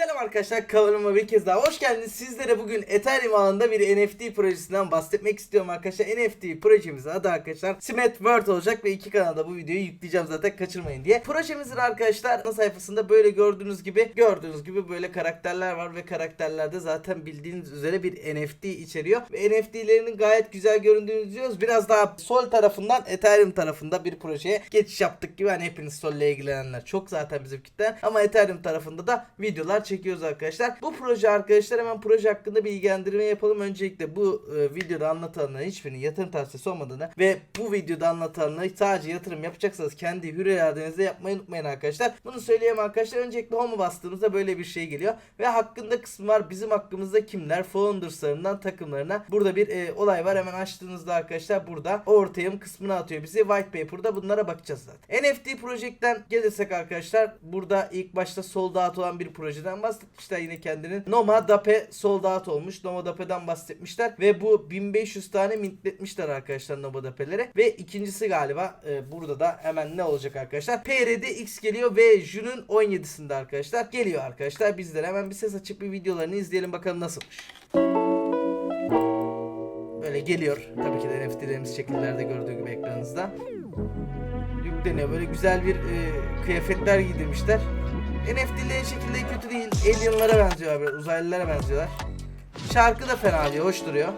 Selam arkadaşlar kanalıma bir kez daha hoş geldiniz. Sizlere bugün Ethereum alanında bir NFT projesinden bahsetmek istiyorum arkadaşlar. NFT projemizin adı arkadaşlar Smet World olacak ve iki kanalda bu videoyu yükleyeceğim zaten kaçırmayın diye. Projemizin arkadaşlar ana sayfasında böyle gördüğünüz gibi gördüğünüz gibi böyle karakterler var ve karakterlerde zaten bildiğiniz üzere bir NFT içeriyor. Ve NFT'lerinin gayet güzel göründüğünü diyoruz. Biraz daha sol tarafından Ethereum tarafında bir projeye geçiş yaptık gibi. Hani hepiniz solle ilgilenenler çok zaten bizim kitle. Ama Ethereum tarafında da videolar çekiyoruz arkadaşlar. Bu proje arkadaşlar hemen proje hakkında bilgilendirme yapalım. Öncelikle bu e, videoda anlatılanların hiçbirinin yatırım tavsiyesi olmadığını ve bu videoda anlatılanları sadece yatırım yapacaksanız kendi hür iradenizle yapmayı unutmayın arkadaşlar. Bunu söyleyeyim arkadaşlar. Öncelikle home'a bastığımızda böyle bir şey geliyor. Ve hakkında kısmı var. Bizim hakkımızda kimler? Founders'larından takımlarına. Burada bir e, olay var. Hemen açtığınızda arkadaşlar burada ortayım kısmını atıyor bize. White paper'da bunlara bakacağız zaten. NFT Project'ten gelirsek arkadaşlar burada ilk başta sold out olan bir projeden bahsetmişler yine kendinin. Noma Dape sold out olmuş. Noma Dape'den bahsetmişler ve bu 1500 tane mintletmişler arkadaşlar Noma Dape'lere ve ikincisi galiba e, burada da hemen ne olacak arkadaşlar? PRD X geliyor ve Jun'un 17'sinde arkadaşlar geliyor arkadaşlar. Bizler hemen bir ses açıp bir videolarını izleyelim bakalım nasılmış. Böyle geliyor. Tabii ki de NFT'lerimiz şekillerde gördüğü gibi ekranınızda. Yükleniyor. Böyle güzel bir e, kıyafetler giydirmişler. NFT'lerin şekilde kötü değil. Alien'lara benziyorlar böyle. Uzaylılara benziyorlar. Şarkı da fena değil. Hoş duruyor.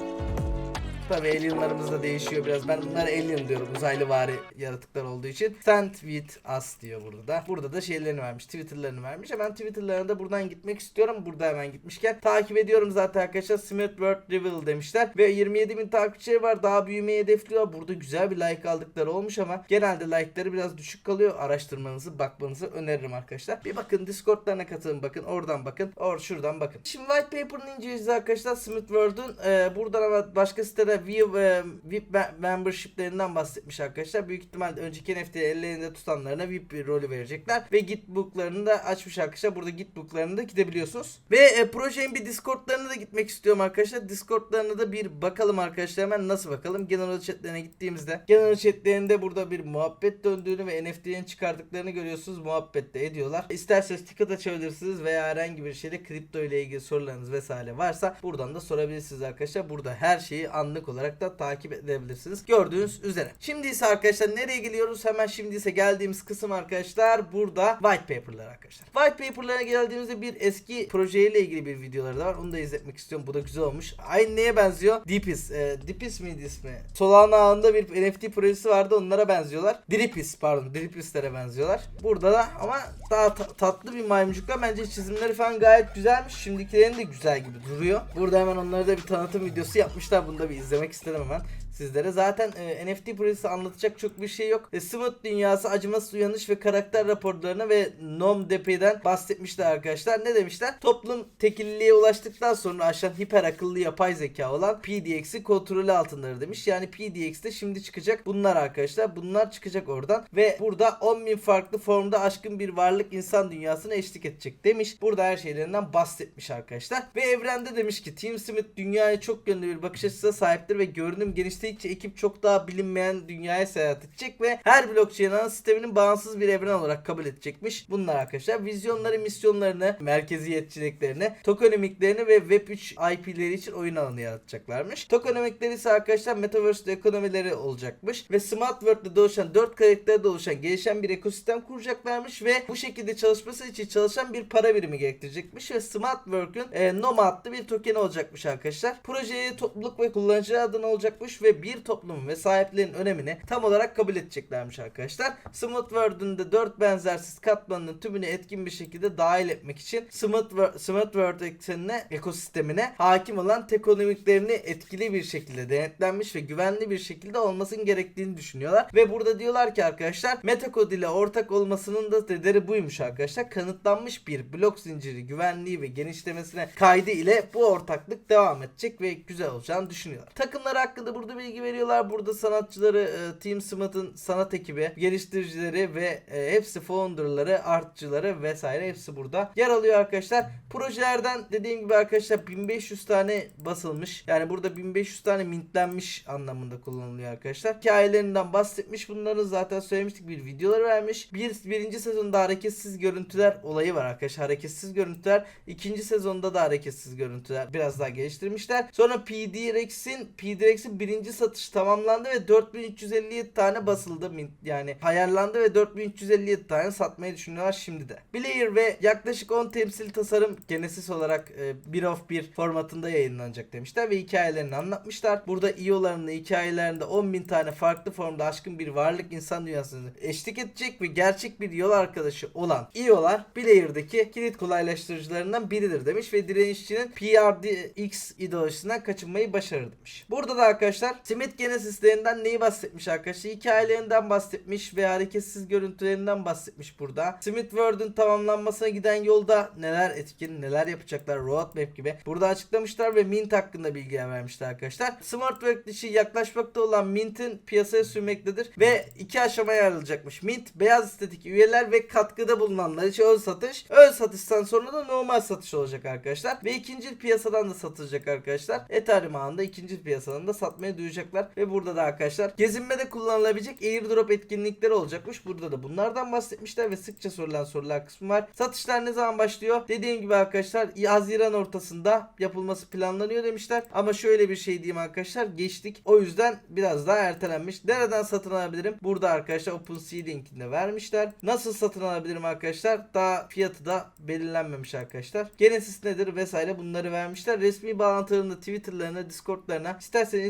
Tabii alienlarımız da değişiyor biraz. Ben bunlara alien diyorum. Uzaylı vari yaratıklar olduğu için. Stand with us diyor burada da. Burada da şeylerini vermiş. Twitter'larını vermiş. Hemen Twitter'larına da buradan gitmek istiyorum. Burada hemen gitmişken. Takip ediyorum zaten arkadaşlar. Smith World Reveal demişler. Ve 27 bin takipçileri var. Daha büyümeyi hedefliyor. Burada güzel bir like aldıkları olmuş ama genelde like'ları biraz düşük kalıyor. Araştırmanızı, bakmanızı öneririm arkadaşlar. Bir bakın Discord'larına katılın bakın. Oradan bakın. Or şuradan bakın. Şimdi white paper'ını inceleyeceğiz arkadaşlar. Smith World'un e, buradan ama başka View e, VIP me- membership'lerinden bahsetmiş arkadaşlar. Büyük ihtimalle önceki NFT'yi ellerinde tutanlarına VIP bir rolü verecekler. Ve Gitbook'larını da açmış arkadaşlar. Burada Gitbook'larını da gidebiliyorsunuz. Ve e, projenin bir Discord'larına da gitmek istiyorum arkadaşlar. Discord'larına da bir bakalım arkadaşlar. Hemen nasıl bakalım? General chat'lerine gittiğimizde General chat'lerinde burada bir muhabbet döndüğünü ve NFT'nin çıkardıklarını görüyorsunuz. Muhabbet de ediyorlar. İsterseniz ticket açabilirsiniz veya herhangi bir şeyde kripto ile ilgili sorularınız vesaire varsa buradan da sorabilirsiniz arkadaşlar. Burada her şeyi anlık olarak da takip edebilirsiniz. Gördüğünüz üzere. Şimdi ise arkadaşlar nereye geliyoruz? Hemen şimdi ise geldiğimiz kısım arkadaşlar burada white paper'lar arkadaşlar. White paper'lara geldiğimizde bir eski projeyle ilgili bir videoları da var. Onu da izletmek istiyorum. Bu da güzel olmuş. Aynı neye benziyor? Deepis. E, Deepis miydi ismi? Solana ağında bir NFT projesi vardı. Onlara benziyorlar. Dripis pardon. Dripislere benziyorlar. Burada da ama daha ta- tatlı bir maymuncuklar. Bence çizimleri falan gayet güzelmiş. Şimdikilerin de güzel gibi duruyor. Burada hemen onlara da bir tanıtım videosu yapmışlar. Bunu da bir izlemek istedim hemen sizlere. Zaten e, NFT projesi anlatacak çok bir şey yok. E, Smooth dünyası, acımasız uyanış ve karakter raporlarına ve Nom Depe'den bahsetmişler arkadaşlar. Ne demişler? Toplum tekilliğe ulaştıktan sonra aşan hiper akıllı yapay zeka olan PDX'i kontrolü altındadır demiş. Yani PDX'te şimdi çıkacak bunlar arkadaşlar. Bunlar çıkacak oradan ve burada 10.000 farklı formda aşkın bir varlık insan dünyasına eşlik edecek demiş. Burada her şeylerinden bahsetmiş arkadaşlar. Ve evrende demiş ki Team Smith dünyaya çok yönlü bir bakış açısına sahiptir ve görünüm genişledikçe ekip çok daha bilinmeyen dünyaya seyahat edecek ve her blockchain ana sisteminin bağımsız bir evren olarak kabul edecekmiş. Bunlar arkadaşlar vizyonları, misyonlarını, merkeziyetçiliklerini, tokenomiklerini ve Web3 IP'leri için oyun alanı yaratacaklarmış. Tokenomikleri ise arkadaşlar Metaverse ekonomileri olacakmış ve Smart World'de oluşan 4 karakterde oluşan gelişen bir ekosistem kuracaklarmış ve bu şekilde çalışması için çalışan bir para birimi gerektirecekmiş ve Smart Work'ün e, Noma bir token olacakmış arkadaşlar. Projeye topluluk ve kullanıcı adına olacakmış ve bir toplumun ve sahiplerin önemini tam olarak kabul edeceklermiş arkadaşlar. Smart World'ün de 4 benzersiz katmanının tümünü etkin bir şekilde dahil etmek için Smart World, Smart World eksenine, ekosistemine hakim olan tekonomiklerini etkili bir şekilde denetlenmiş ve güvenli bir şekilde olmasının gerektiğini düşünüyorlar. Ve burada diyorlar ki arkadaşlar Metacode ile ortak olmasının da nedeni buymuş arkadaşlar. Kanıtlanmış bir blok zinciri güvenliği ve genişlemesine kaydı ile bu ortaklık devam edecek ve güzel olacağını düşünüyorlar. Takımlar hakkında burada bir bilgi veriyorlar. Burada sanatçıları e, Team Smith'ın sanat ekibi, geliştiricileri ve e, hepsi founderları, artçıları vesaire hepsi burada yer alıyor arkadaşlar. Projelerden dediğim gibi arkadaşlar 1500 tane basılmış. Yani burada 1500 tane mintlenmiş anlamında kullanılıyor arkadaşlar. Hikayelerinden bahsetmiş. Bunların zaten söylemiştik bir videoları vermiş. Bir, birinci sezonda hareketsiz görüntüler olayı var arkadaşlar. Hareketsiz görüntüler. İkinci sezonda da hareketsiz görüntüler biraz daha geliştirmişler. Sonra PD Rex'in PD Rex'in birinci satışı tamamlandı ve 4357 tane basıldı. Yani ayarlandı ve 4357 tane satmayı düşünüyorlar şimdi de. Blair ve yaklaşık 10 temsil tasarım Genesis olarak e, bir of bir formatında yayınlanacak demişler ve hikayelerini anlatmışlar. Burada EO'ların hikayelerinde 10.000 tane farklı formda aşkın bir varlık insan dünyasını eşlik edecek ve gerçek bir yol arkadaşı olan EO'lar Blair'daki kilit kolaylaştırıcılarından biridir demiş ve direnişçinin PRDX ideolojisinden kaçınmayı başarır demiş. Burada da arkadaşlar Smith Genesislerinden neyi bahsetmiş arkadaşlar? Hikayelerinden bahsetmiş ve hareketsiz görüntülerinden bahsetmiş burada. Smith World'ün tamamlanmasına giden yolda neler etkin, neler yapacaklar roadmap gibi. Burada açıklamışlar ve Mint hakkında bilgiler vermişler arkadaşlar. Smart Work dışı yaklaşmakta olan Mint'in piyasaya sürmektedir ve iki aşamaya ayrılacakmış. Mint beyaz estetik üyeler ve katkıda bulunanlar için ön satış. Ön satıştan sonra da normal satış olacak arkadaşlar. Ve ikinci piyasadan da satılacak arkadaşlar. Ethereum ağında ikinci piyasadan da satmaya duyacaklar. Ve burada da arkadaşlar gezinmede kullanılabilecek airdrop etkinlikleri olacakmış. Burada da bunlardan bahsetmişler ve sıkça sorulan sorular kısmı var. Satışlar ne zaman başlıyor? Dediğim gibi arkadaşlar Haziran ortasında yapılması planlanıyor demişler. Ama şöyle bir şey diyeyim arkadaşlar. Geçtik. O yüzden biraz daha ertelenmiş. Nereden satın alabilirim? Burada arkadaşlar OpenSea linkinde vermişler. Nasıl satın alabilirim arkadaşlar? Daha fiyatı da belirlenmemiş arkadaşlar. Genesis nedir vesaire bunları vermişler. Resmi bağlantılarında Twitter'larına, Discord'larına, isterseniz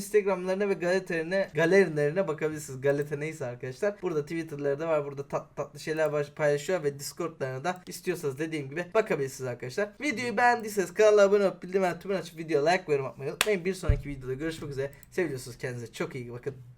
Instagram'larına ve galerilerine, galerilerine bakabilirsiniz. Galete neyse arkadaşlar. Burada Twitter'ları da var. Burada tat, tatlı şeyler paylaşıyor ve Discord'larına da istiyorsanız dediğim gibi bakabilirsiniz arkadaşlar. Videoyu beğendiyseniz kanala abone olup bildirim tümünü açıp videoya like ve yorum atmayı unutmayın. Bir sonraki videoda görüşmek üzere. Seviyorsunuz kendinize çok iyi bakın.